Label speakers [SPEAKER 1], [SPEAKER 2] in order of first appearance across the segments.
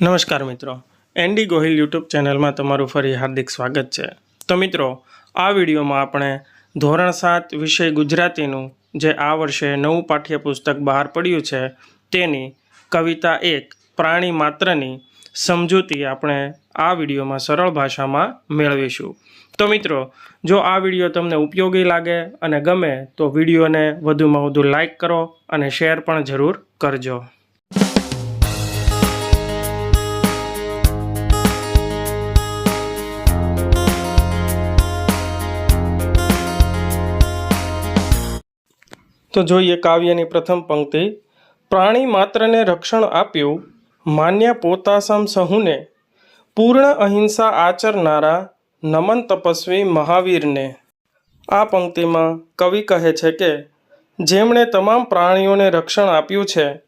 [SPEAKER 1] નમસ્કાર મિત્રો. Andy Gohil YouTube ચેનલમાં તમારું ફરી હાર્દિક સ્વાગત છે. તો મિત્રો, આ વિડીયોમાં આપણે ધોરણ સાત વિષય ગુજરાતીનું જે આ વર્ષે નવું પાઠ્યપુસ્તક બહાર પડ્યું છે, તેની કવિતા એક, પ્રાણી માત્રની સમજૂતી આપણે આ વિડીયોમાં સરળ ભાષામાં મેળવીશું. તો મિત્રો, જો આ વીડિયો તમને ઉપયોગી લાગે અને ગમે તો વિડીયોને વધુમાં વધુ લાઈક કરો અને શેર પણ જરૂર કરજો. તો જોઈએ કાવ્યની પ્રથમ પંક્તિ. પ્રાણી માત્રને રક્ષણ આપ્યું, માન્યા પોતાસમ સહુને. પૂર્ણ અહિંસા આચરનારા નમન તપસ્વી મહાવીરને. આ પંક્તિમાં કવિ કહે છે કે, જેમણે તમામ પ્રાણીઓને રક્ષણ આપ્યું છે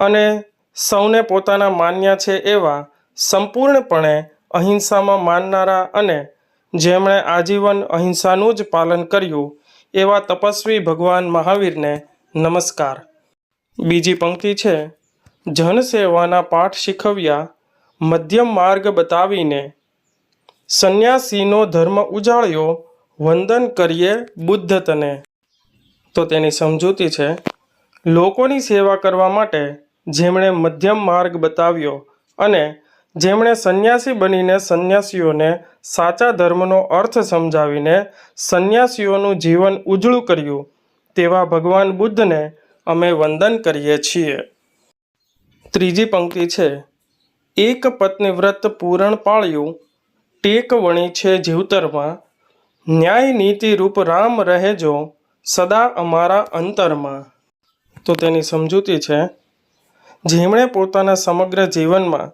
[SPEAKER 1] અને સૌને પોતાના માન્યા છે એવા સંપૂર્ણપણે અહિંસામાં માનનારા અને જેમણે આજીવન અહિંસાનું જ પાલન કર્યું એવા તપસ્વી ભગવાન મહાવીરને નમસ્કાર. બીજી પંક્તિ છે જનસેવાના પાઠ શીખવ્યા, મધ્યમ માર્ગ બતાવીને સંન્યાસીનો ધર્મ ઉજાળ્યો, વંદન કરીએ બુદ્ધ તને. તો તેની સમજૂતી છે, લોકોની સેવા કરવા માટે જેમણે મધ્યમ માર્ગ બતાવ્યો અને જેમણે સંન્યાસી બનીને સંન્યાસીઓને સાચા ધર્મનો અર્થ સમજાવીને સંન્યાસીઓનું જીવન ઉજળું કર્યું, તેવા ભગવાન બુદ્ધને અમે વંદન કરીએ છીએ. ત્રીજી પંક્તિ છે, એક પત્નીવ્રત પૂરણ પાળ્યું, ટેક વણી છે જીવતરમાં, ન્યાય નીતિ રૂપ રામ રહેજો સદા અમારા અંતરમાં. તો તેની સમજૂતી છે, જેમણે પોતાના સમગ્ર જીવનમાં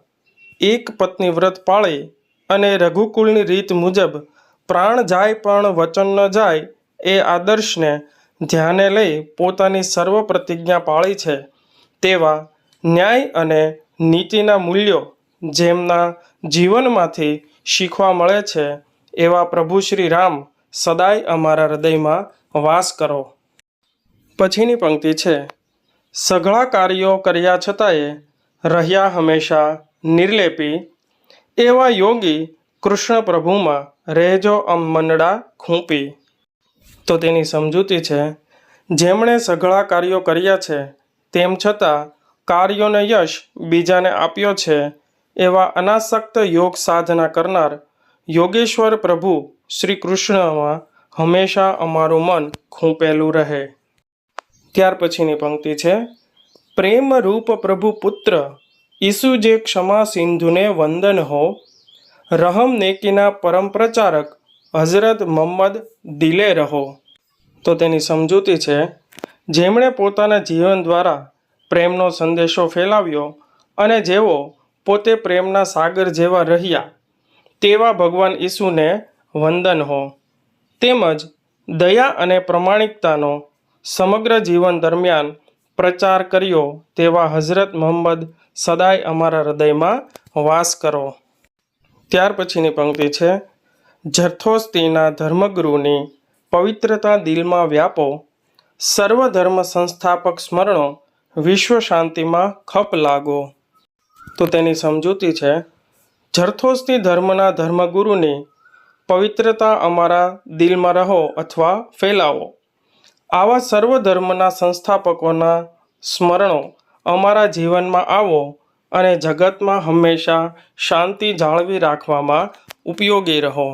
[SPEAKER 1] એક પત્ની વ્રત પાળી અને રઘુકુળની રીત મુજબ પ્રાણ જાય પણ વચન ન જાય એ આદર્શને ધ્યાને લઈ પોતાની સર્વ પ્રતિજ્ઞા પાળી છે. તેવા ન્યાય અને નીતિના મૂલ્યો જેમના જીવનમાંથી શીખવા મળે છે એવા પ્રભુ શ્રી રામ સદાય અમારા હૃદયમાં વાસ કરો. પછીની પંક્તિ છે, સઘળા કાર્યો કર્યા છતાંય રહ્યા હંમેશા નિર્લેપી, એવા યોગી કૃષ્ણ પ્રભુમાં રહેજો અમ મનડા ખૂંપી. તો તેની સમજૂતી છે, જેમણે સઘળા કાર્યો કર્યા છે, તેમ છતાં કાર્યોને યશ બીજાને આપ્યો છે, એવા અનાસક્ત યોગ સાધના કરનાર યોગેશ્વર પ્રભુ શ્રી કૃષ્ણમાં હંમેશા અમારું મન ખૂંપેલું રહે. ત્યાર પછીની પંક્તિ છે પ્રેમ રૂપ પ્રભુ પુત્ર ઈસુ જે ક્ષમા સિંધુને વંદન હો, રહમ નેકીના પરમ પ્રચારક હઝરત મોહમ્મદ દિલે રહો. તો તેની સમજૂતી છે, જેમણે પોતાના જીવન દ્વારા પ્રેમનો સંદેશો ફેલાવ્યો અને જેઓ પોતે પ્રેમના સાગર જેવા રહ્યા, તેવા ભગવાન ઈસુને વંદન હો. તેમજ દયા અને પ્રમાણિકતાનો સમગ્ર જીવન દરમિયાન પ્રચાર કર્યો તેવા હઝરત મોહમ્મદ સદાય અમારા હૃદયમાં વાસ કરો. ત્યાર પછીની પંક્તિ છે, જરથોસ્તીના ધર્મગુરુની પવિત્રતા દિલમાં વ્યાપો. સર્વ ધર્મ સંસ્થાપક સ્મરણો વિશ્વ શાંતિમાં ખપ લાગો. તો તેની સમજૂતી છે, જર્થોસ્તી ધર્મના ધર્મગુરુની પવિત્રતા અમારા દિલમાં રહો અથવા ફેલાવો. આવા સર્વ ધર્મના સંસ્થાપકોના સ્મરણો અમારા જીવનમાં આવો અને જગતમાં હંમેશા શાંતિ જાળવી રાખવામાં ઉપયોગી રહો.